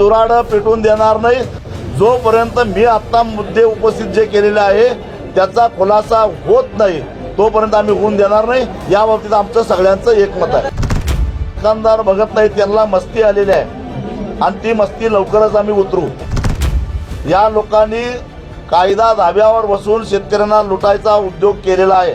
दुराडं पेटून देणार नाही. जोपर्यंत मी आता मुद्दे उपस्थित जे केलेले आहे त्याचा खुलासा होत नाही तोपर्यंत आम्ही होऊन देणार नाही. या बाबतीत आमचं सगळ्यांचं एकमत आहे. दुकानदार बघत नाही त्यांना मस्ती आलेली आहे. आणि ती मस्ती लवकरच आम्ही उतरू. या लोकांनी कायदा धाब्यावर बसून शेतकऱ्यांना लुटायचा उद्योग केलेला आहे.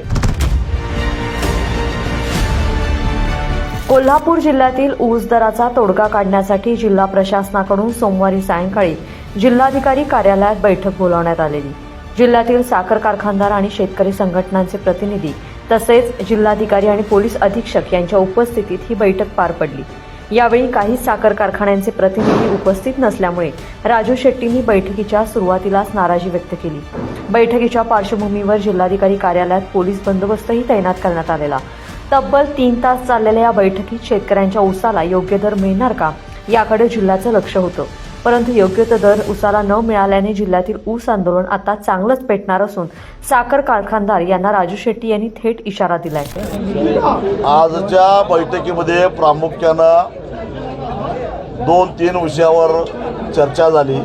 कोल्हापूर जिल्ह्यातील ऊस दराचा तोडगा काढण्यासाठी जिल्हा प्रशासनाकडून सोमवारी सायंकाळी जिल्हाधिकारी कार्यालयात बैठक बोलावण्यात आलेली. जिल्ह्यातील साखर कारखानदार आणि शेतकरी संघटनांचे प्रतिनिधी तसेच जिल्हाधिकारी आणि पोलीस अधीक्षक यांच्या उपस्थितीत ही बैठक पार पडली. यावेळी काही साखर कारखान्यांचे प्रतिनिधी उपस्थित नसल्यामुळे राजू शेट्टींनी बैठकीच्या सुरुवातीलाच नाराजी व्यक्त केली. बैठकीच्या पार्श्वभूमीवर जिल्हाधिकारी कार्यालयात पोलीस बंदोबस्तही तैनात करण्यात आलेला. तब्बल तीन तास चाललेल्या या बैठकीत शेतकऱ्यांच्या ऊसाला योग्य दर मिळणार का? याकडे जिल्ह्याचं लक्ष होतं. परंतु योग्य तो दर ऊसाला न मिळाल्याने जिल्ह्यातील ऊस आंदोलन आता चांगलंच पेटणार असून साखर कारखानदार यांना राजू शेट्टी यांनी थेट इशारा दिलाय. आजच्या बैठकीमध्ये प्रामुख्यानं दोन तीन विषयावर चर्चा झाली.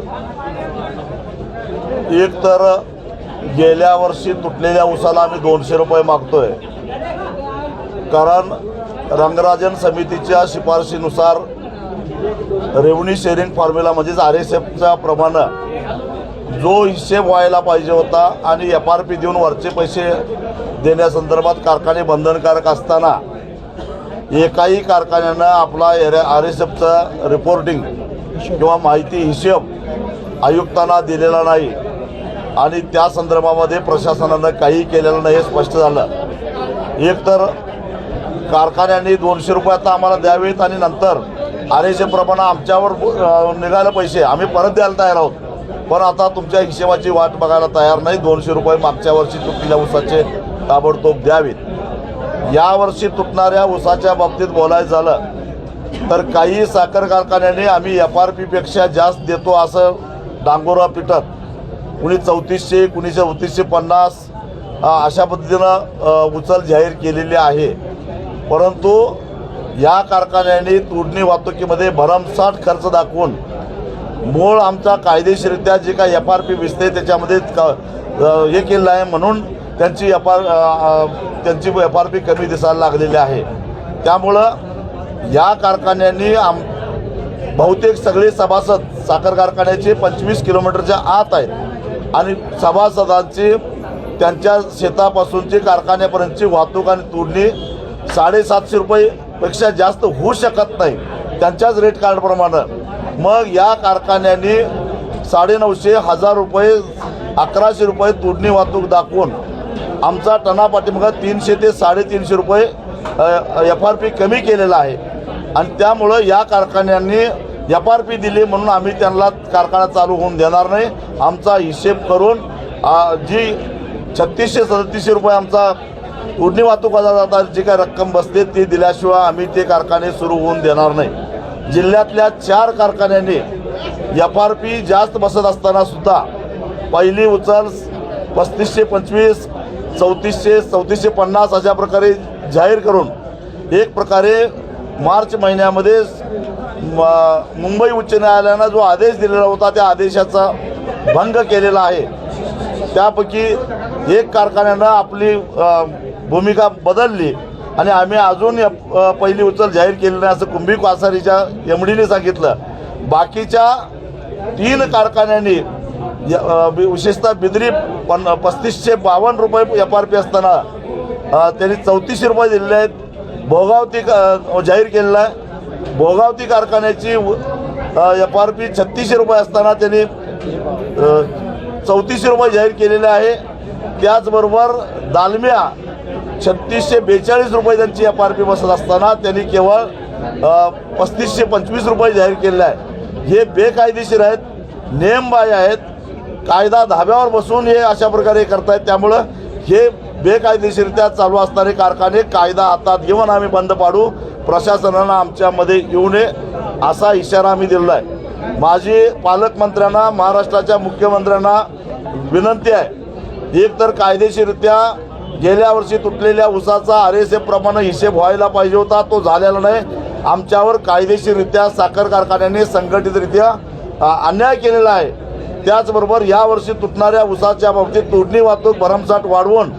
एक तर गेल्या वर्षी तुटलेल्या उसाला आम्ही दोनशे रुपये मागतोय. कारण रंगराजन समितीच्या शिफारशीनुसार रेव्हन्यू शेअरिंग फॉर्म्युला म्हणजेच आर एस एफच्या प्रमाणे जो हिशेब व्हायला पाहिजे होता आणि एफ आर पी देऊन वरचे पैसे देण्यासंदर्भात कारखाने बंधनकारक असताना एकाही कारखान्यानं आपला आर एस एफचं रिपोर्टिंग किंवा माहिती हिशेब आयुक्तांना दिलेला नाही आणि त्या संदर्भामध्ये प्रशासनानं काही केलेलं नाही हे स्पष्ट झालं. एक तर कारखान्यांनी दोनशे रुपये आता आम्हाला द्यावेत आणि नंतर आर एस प्रमाणे आमच्यावर निघाले पैसे. आम्ही परत द्यायला तयार आहोत. पण आता तुमच्या हिशेबाची वाट बघायला तयार नाही. दोनशे रुपये मागच्या वर्षी तुटलेल्या ऊसाचे ताबडतोब द्यावेत. यावर्षी तुटणाऱ्या ऊसाच्या बाबतीत बोलायचं झालं तर काही साखर कारखान्याने आम्ही एफ आर पीपेक्षा जास्त देतो असं डांगोरा पिटत कुणी चौतीसशे कुणी चौतीसशे पन्नास अशा पद्धतीनं उचल जाहीर केलेली आहे. परंतु या कारखान्याने तोडणी वाहतुकीमध्ये भरमसाठ खर्च दाखवून मूळ आमचा कायदेशीररित्या जे काही एफ आर पी विसते त्याच्यामध्ये क- हे केलं आहे म्हणून त्यांची एफ आर त्यांची एफ आर पी कमी दिसायला लागलेली आहे. त्यामुळं या कारखान्यांनी आम बहुतेक सगळे सभासद साखर कारखान्याचे पंचवीस किलोमीटरच्या आत आहेत आणि सभासदांची त्यांच्या शेतापासूनची कारखान्यापर्यंतची वाहतूक आणि तोडणी साडेसातशे रुपयेपेक्षा जास्त होऊ शकत नाही. त्यांच्याच रेट कार्डप्रमाणे मग या कारखान्यांनी साडेनऊशे हजार रुपये अकराशे रुपये तोडणी वाहतूक दाखवून आमचा टना तीनशे ते साडेतीनशे रुपये एफ आर पी कमी केलेला आहे. आणि त्यामुळं या कारखान्यांनी एफ आर पी दिली म्हणून आम्ही त्यांना कारखाना चालू होऊन देणार नाही. आमचा हिशेब करून जी छत्तीसशे सदतीसशे रुपये आमचा तोडणी वाहतुकाचा जाता जी काही रक्कम बसते ती दिल्याशिवाय आम्ही ते कारखाने सुरू होऊन देणार नाही. जिल्ह्यातल्या चार कारखान्यांनी एफ आर पी जास्त बसत असताना सुद्धा पहिली उचल पस्तीसशे पंचवीस चौतीसशे चौतीसशे पन्नास अशा प्रकारे जाहीर करून एक प्रकारे मार्च महिन्यामध्ये मुंबई उच्च न्यायालयानं जो आदेश दिलेला होता त्या आदेशाचा भंग केलेला आहे. त्यापैकी एक कारखान्यानं आपली भूमिका बदलली आणि आम्ही अजून पहिली उचल जाहीर केली नाही असं कुंभी कासारीच्या एमडीने सांगितलं. बाकीच्या तीन कारखान्यांनी य- विशेषतः बिद्री पन पस्तीसशे बावन्न रुपये एफ आर पी असताना त्यांनी चौतीसशे रुपये दिलेले आहेत. भोगावती का जाहीर केलेला आहे. भोगावती कारखान्याची एफ आर पी छत्तीसशे रुपये असताना त्यांनी चौतीसशे रुपये जाहीर केलेले आहे. त्याचबरोबर दालम्या छत्तीसशे बेचाळीस रुपये त्यांची एफ आर पी बसत असताना त्यांनी केवळ पस्तीसशे पंचवीस रुपये जाहीर केलेले आहे हे बेकायदेशीर आहेत नेमबाय आहेत कायदा धाब्यावर बसून हे अशा प्रकारे करतायत. त्यामुळं हे बेकायदेशीरित्या चालू असणारे कारखाने कायदा हातात घेऊन आम्ही बंद पाडू. प्रशासनानं आमच्यामध्ये येऊ नये असा इशारा आम्ही दिलेला आहे. माझी पालकमंत्र्यांना महाराष्ट्राच्या मुख्यमंत्र्यांना विनंती आहे. एक तर कायदेशीरित्या गेल्या वर्षी तुटलेल्या ऊसाचा आर एस एफ प्रमाणे हिशेब व्हायला पाहिजे होता. तो झालेला नाही. आमच्यावर कायदेशीररित्या साखर कारखान्याने संघटितरित्या अन्याय केलेला आहे. त्याचबरोबर यावर्षी तुटणाऱ्या ऊसाच्या बाबतीत तोडणी वाहतूक भरमसाठ वाढवून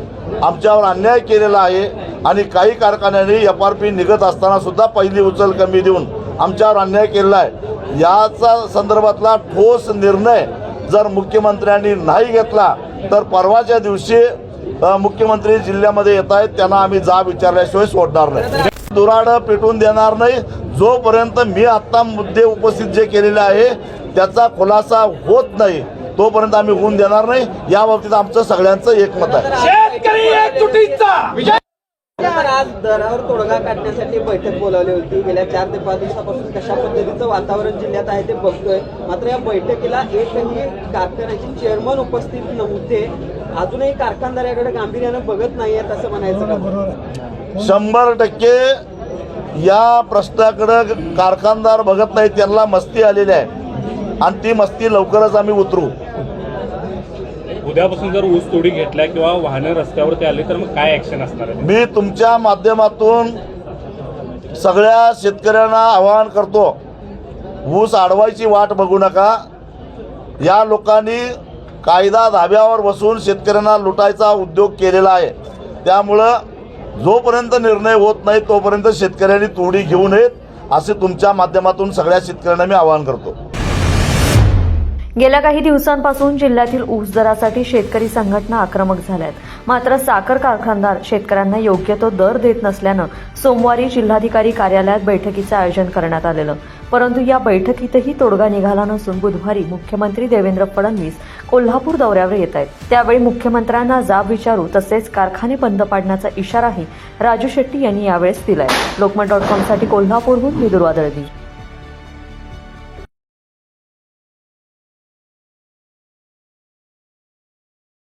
आमच्यावर अन्याय केलेला आहे आणि काही कारखान्यांनी एफ आर पी निघत असताना सुद्धा पहिली उचल कमी देऊन आमच्यावर अन्याय केलेला आहे. याचा संदर्भातला ठोस निर्णय जर मुख्यमंत्र्यांनी नाही घेतला तर परवाच्या दिवशी मुख्यमंत्री जिल्ह्यामध्ये येत आहेत. त्यांना आम्ही जा विचारल्याशिवाय सोडणार नाही. दुराडं पेटून देणार नाही. जोपर्यंत मी आत्ता मुद्दे उपस्थित जे केलेले आहे त्याचा खुलासा होत नाही तोपर्यंत आम्ही होऊन देणार नाही. या बाबतीत आमचं सगळ्यांचं एकमत आहे. आज दरावर तोडगा काढण्यासाठी बैठक बोलावली होती. गेल्या चार ते पाच दिवसापासून कशा पद्धतीचं वातावरण जिल्ह्यात आहे ते बघतोय. मात्र या बैठकीला एकही कारखान्याचे चेअरमन उपस्थित नव्हते. अजूनही कारखानदार याकडे गांभीर्यानं बघत नाहीयेत असं म्हणायचं का? शंभर टक्के या प्रश्नाकडं कारखानदार बघत नाही त्यांना मस्ती आलेली आहे. आणि ती मस्ती लवकरच आम्ही उतरू. उद्यापासून जर ऊस तोडी घेतल्या किंवा वाहने रस्त्यावरती आली तर मग काय ऍक्शन असणार आहे? मी तुमच्या माध्यमातून सगळ्या शेतकऱ्यांना आवाहन करतो ऊस अडवायची वाट बघू नका. या लोकांनी कायदा धाब्यावर बसून शेतकऱ्यांना लुटायचा उद्योग केलेला आहे. त्यामुळं जोपर्यंत निर्णय होत नाही तोपर्यंत शेतकऱ्यांनी तोडी घेऊ नयेत असे तुमच्या माध्यमातून सगळ्या शेतकऱ्यांना मी आवाहन करतो. गेल्या काही दिवसांपासून जिल्ह्यातील ऊस दरासाठी शेतकरी संघटना आक्रमक झाल्यात. मात्र साखर कारखानदार शेतकऱ्यांना योग्य तो दर देत नसल्यानं सोमवारी जिल्हाधिकारी कार्यालयात बैठकीचं आयोजन करण्यात आलेलं. परंतु या बैठकीतही तोडगा निघाला नसून बुधवारी मुख्यमंत्री देवेंद्र फडणवीस कोल्हापूर दौऱ्यावर येत आहेत. त्यावेळी मुख्यमंत्र्यांना जाब विचारू तसेच कारखाने बंद पाडण्याचा इशाराही राजू शेट्टी यांनी यावेळेस दिलाय. लोकमत डॉट कॉमसाठी कोल्हापूरहून मी दुर्वादळगी